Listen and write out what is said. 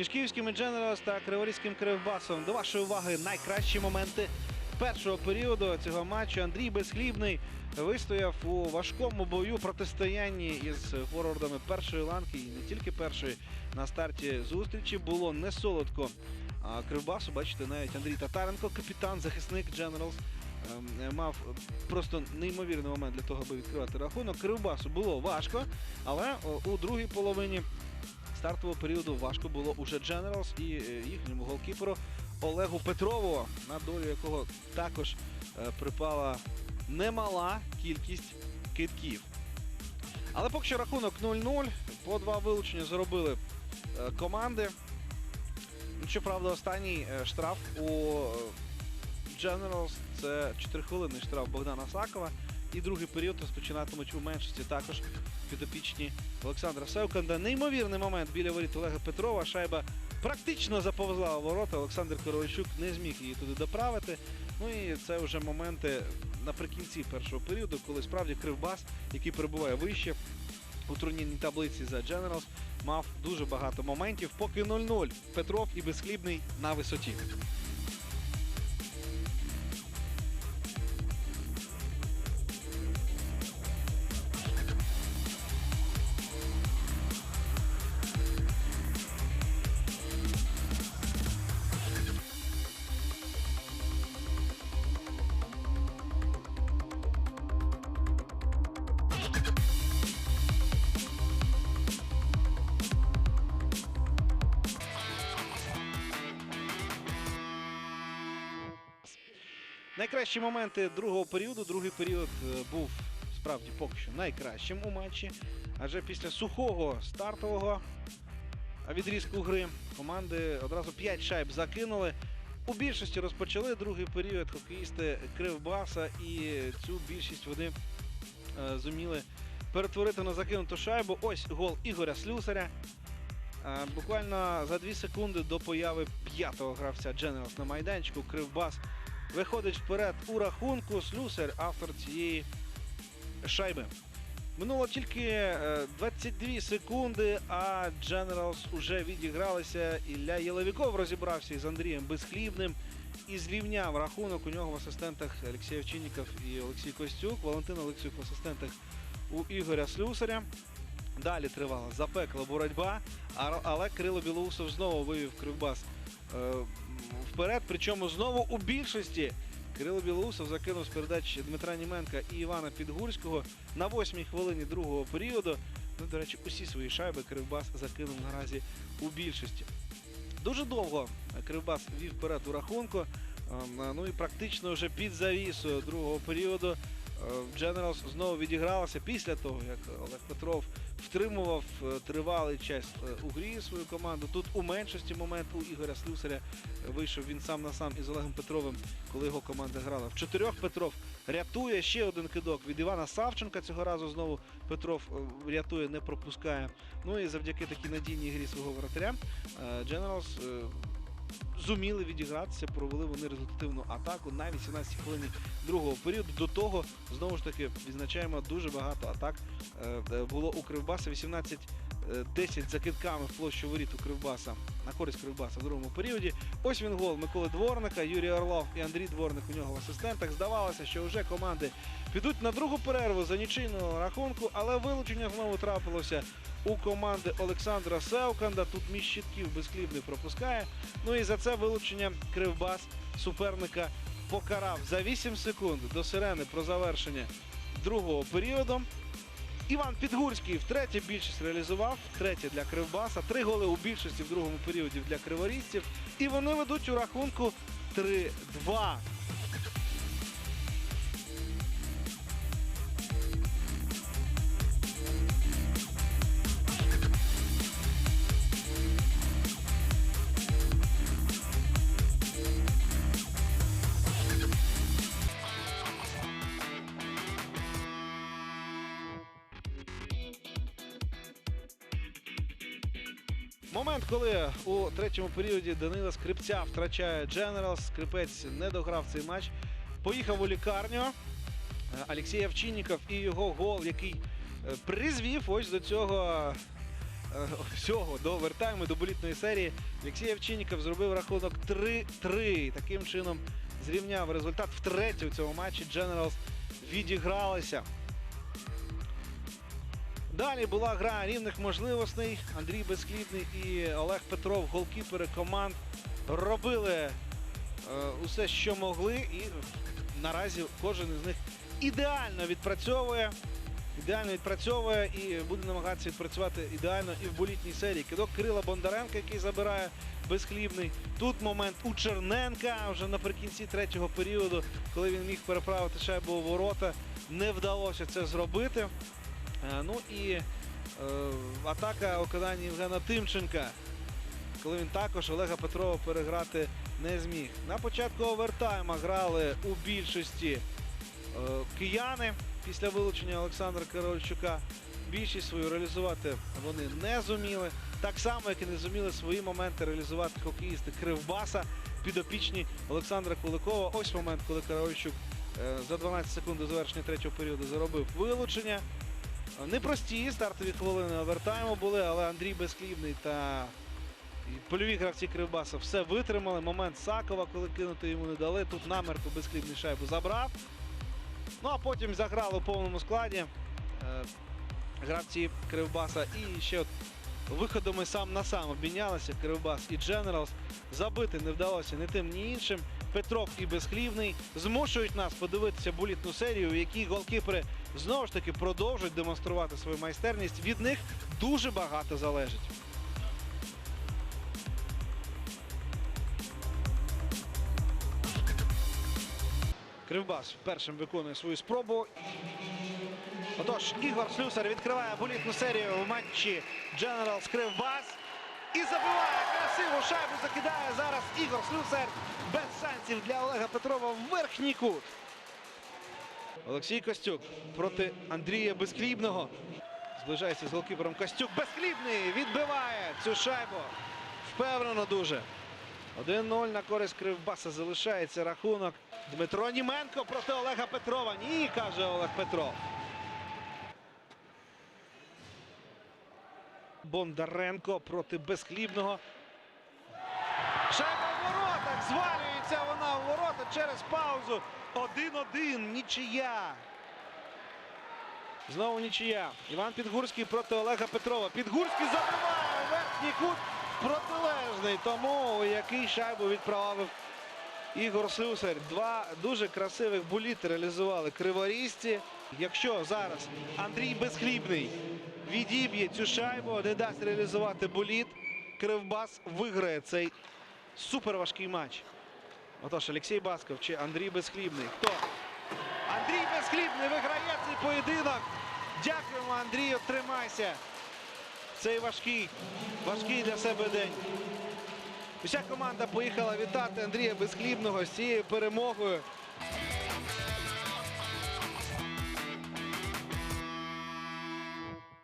між київськими Дженералс та Криворізьким Кривбасом. До вашої уваги найкращі моменти першого періоду цього матчу. Андрій Безхлібний вистояв у важкому бою протистоянні із форвардами першої ланки і не тільки першої на старті зустрічі. Було не солодко. А Кривбасу, бачите, навіть Андрій Татаренко, капітан, захисник Дженералс. ем, Мав просто неймовірний момент для того, аби відкривати рахунок. Кривбасу було важко, але у другій половині стартового періоду важко було уже Дженералс і е, їхньому голкіперу Олегу Петрову, на долю якого також е, припала немала кількість китків. Але поки що рахунок 0-0. По два вилучення зробили е, команди. Ну, Щоправда, останній штраф у Generals це 4 хвилини штраф Богдана Сакова. І другий період розпочинатимуть у меншості також підопічні Олександра Севканда. Неймовірний момент біля воріт Олега Петрова. Шайба практично заповзла у ворота. Олександр Корольчук не зміг її туди доправити. Ну і це вже моменти наприкінці першого періоду, коли справді Кривбас, який перебуває вище у турнірній таблиці за Generals, мав дуже багато моментів. Поки 0-0. Петров і Безхлібний на висоті. Найкращі моменти другого періоду. Другий період е, був справді поки що найкращим у матчі. Адже після сухого стартового відрізку гри команди одразу 5 шайб закинули. У більшості розпочали другий період хокеїсти Кривбаса, і цю більшість вони е, зуміли перетворити на закинуту шайбу. Ось гол Ігоря Слюсаря. Е, Буквально за 2 секунди до появи п'ятого гравця Дженералс на майданчику Кривбас виходить вперед у рахунку. Слюсар, автор цієї шайби. Минуло тільки е, 22 секунди, а Дженералс уже відігралися. Ілля Єловіков розібрався із Андрієм Безхлібним і зрівняв рахунок у нього в асистентах Олексій Овчинніков і Олексій Костюк. Валентин Олексюк в асистентах у Ігоря Слюсаря. Далі тривала запекла боротьба, але Кирило Білоусов знову вивів Кривбас е, вперед. Причому знову у більшості Кирило Білоусов закинув з передач Дмитра Німенка і Івана Підгурського на восьмій хвилині другого періоду. Ну, до речі, усі свої шайби Кривбас закинув наразі у більшості. Дуже довго Кривбас вів вперед у рахунку. Ем, Ну і практично вже під завісою другого періоду Дженералс знову відігралася після того, як Олег Петров втримував е, тривалий час е, у грі свою команду. Тут у меншості момент у Ігоря Слюсаря вийшов він сам на сам із Олегом Петровим, коли його команда грала. В чотирьох Петров рятує ще один кидок від Івана Савченка. Цього разу знову Петров е, рятує, не пропускає. Ну і завдяки такій надійній грі свого воротаря е, Дженералс зуміли відігратися, провели вони результативну атаку на 18 хвилині другого періоду. До того знову ж таки відзначаємо дуже багато атак. е, е, Було у Кривбаса 18 е, 10 за китками в площу воріт у Кривбаса на користь Кривбаса в другому періоді. Ось він гол Миколи Дворника, Юрій Орлов і Андрій Дворник у нього в асистентах. Здавалося, що вже команди підуть на другу перерву за нічийного рахунку, але вилучення знову трапилося у команди Олександра Севканда. Тут між щитків безхлібний пропускає. Ну і за це вилучення Кривбас суперника покарав за 8 секунд до сирени про завершення другого періоду. Іван Підгурський втретє більшість реалізував, втретє для Кривбаса, три голи у більшості в другому періоді для криворізців. І вони ведуть у рахунку 3-2. Момент, коли у третьому періоді Данила Скрипця втрачає Дженерал, Скрипець не дограв цей матч. Поїхав у лікарню. Е, Олексій Овчинніков і його гол, який е, призвів ось до цього е, всього до овертайму, до болітної серії Олексій Овчинніков зробив рахунок 3-3. Таким чином зрівняв результат втретє в цьому матчі. Generals відігралися. Далі була гра рівних можливостей. Андрій Безхлібний і Олег Петров, голкіпери команд, робили е, усе, що могли, і наразі кожен із них ідеально відпрацьовує. Ідеально відпрацьовує і буде намагатися відпрацювати ідеально і в болітній серії. Кидок Кирила Бондаренка, який забирає безхлібний. Тут момент у Черненка вже наприкінці третього періоду, коли він міг переправити шайбу у ворота. Не вдалося це зробити. Е, Ну і е, атака виконання Євгена Тимченка, коли він також Олега Петрова переграти не зміг. На початку овертайма грали у більшості е, кияни після вилучення Олександра Корольчука. Більшість свою реалізувати вони не зуміли. Так само, як і не зуміли свої моменти реалізувати хокеїсти Кривбаса, підопічні Олександра Куликова. Ось момент, коли Корольчук е, за 12 секунд до завершення третього періоду заробив вилучення. Непрості стартові хвилини овертайму були, але Андрій Безхлібний та польові гравці Кривбаса все витримали. Момент Сакова, коли кинути йому не дали. Тут намерку Безхлібний шайбу забрав. Ну а потім заграли у повному складі е, гравці Кривбаса. І ще от виходами сам на сам обмінялися Кривбас і Дженералс. Забити не вдалося ні тим, ні іншим. Петров і Безхлівний змушують нас подивитися булітну серію, в якій голкіпери знову ж таки продовжують демонструвати свою майстерність. Від них дуже багато залежить. Кривбас першим виконує свою спробу. Отож, Ігор Слюсар відкриває болітну серію в матчі Generals Кривбас. І забиває красиву шайбу. Закидає зараз Ігор Слюсар. Без шансів для Олега Петрова в верхній кут. Олексій Костюк проти Андрія Безхлібного. Зближається з голкіпером Костюк. Безхлібний відбиває цю шайбу. Впевнено дуже. 1-0 на користь Кривбаса залишається рахунок. Дмитро Німенко проти Олега Петрова. Ні, каже Олег Петров. Бондаренко проти Безхлібного. Шайба в воротах. Звалюється вона в ворота через паузу. 1-1. Нічия. Знову нічия. Іван Підгурський проти Олега Петрова. Підгурський забиває верхній кут протилежний. Тому який шайбу відправив Ігор Слюсар. Два дуже красивих буліти реалізували криворізці. Якщо зараз Андрій Безхлібний відіб'є цю шайбу, не дасть реалізувати буліт, Кривбас виграє цей суперважкий матч. Отож, Олексій Басков чи Андрій Безхлібний. Хто? Андрій Безхлібний виграє цей поєдинок. Дякуємо, Андрію. Тримайся. Цей важкий, важкий для себе день. Вся команда поїхала вітати Андрія Безхлібного з цією перемогою.